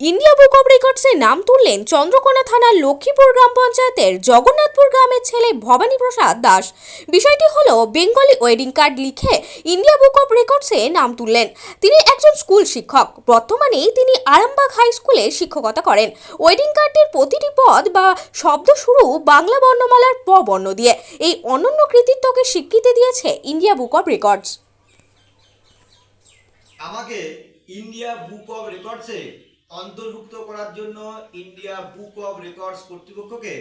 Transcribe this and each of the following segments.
India book of রেকর্ডসে নাম তুললেন চন্দ্রকোনা থানার লক্ষ্মীপুর গ্রাম পঞ্চায়েতের জগন্নাথপুর গ্রামের ছেলে ভবানী প্রসাদ দাস। বিষয়টি হলো, বেঙ্গলি ওয়েডিং কার্ড লিখে ইন্ডিয়া বুক অব রেকর্ডসে নাম তুললেন। তিনি একজন স্কুল শিক্ষক। বর্তমানে তিনি আরামবাগ হাই স্কুলে শিক্ষকতা করেন। ওয়েডিং কার্ডের প্রতিটি পদ বা শব্দ শুরু বাংলা বর্ণমালার প বর্ণ দিয়ে। এই অনন্য কৃতিত্বকে স্বীকৃতি দিয়েছে ইন্ডিয়া বুক অব রেকর্ডস। আমাকে ইন্ডিয়া বুক অফ রেকর্ডসে অন্তর্ভুক্ত করার জন্য ইন্ডিয়া বুক অফ রেকর্ডস কর্তৃপক্ষকে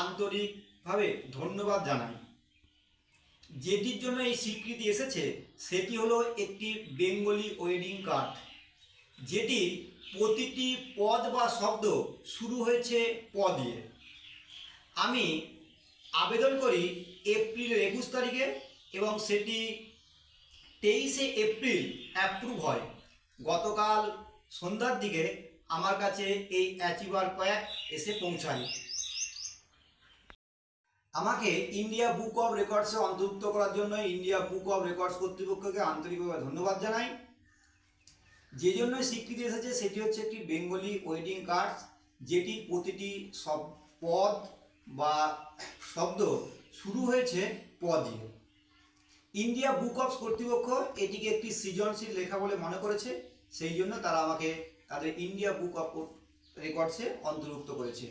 আন্তরিকভাবে ধন্যবাদ জানাই। যেটির জন্য এই স্বীকৃতি এসেছে, সেটি হলো একটি বেঙ্গলি ওয়েডিং কার্ড। যেটি প্রতিটি পদ বা শব্দ শুরু হয়েছে প দিয়ে। আমি আবেদন করি এপ্রিলের একুশ তারিখে এবং সেটি তেইশে এপ্রিল অ্যাপ্রুভ হয়। গতকাল সন্ধ্যার দিকে আমার কাছে এই অ্যাচিভার প্যাক এসে পৌঁছায়। আমাকে ইন্ডিয়া বুক অফ রেকর্ডসে অন্তর্ভুক্ত করার জন্য ইন্ডিয়া বুক অফ রেকর্ডস কর্তৃপক্ষকে আন্তরিকভাবে ধন্যবাদ জানাই। যে জন্য স্বীকৃতি এসেছে সেটি হচ্ছে একটি বেঙ্গলি ওয়েডিং কার্ড, যেটি প্রতিটি সব পদ বা শব্দ শুরু হয়েছে প দিয়ে। ইন্ডিয়া বুক অফ কর্তৃপক্ষ এটিকে একটি সৃজনশীল লেখা বলে মনে করেছে। সেই জন্য তারা আমাকে তাদের ইন্ডিয়া বুক অফ রেকর্ডসে অন্তর্ভুক্ত করেছে।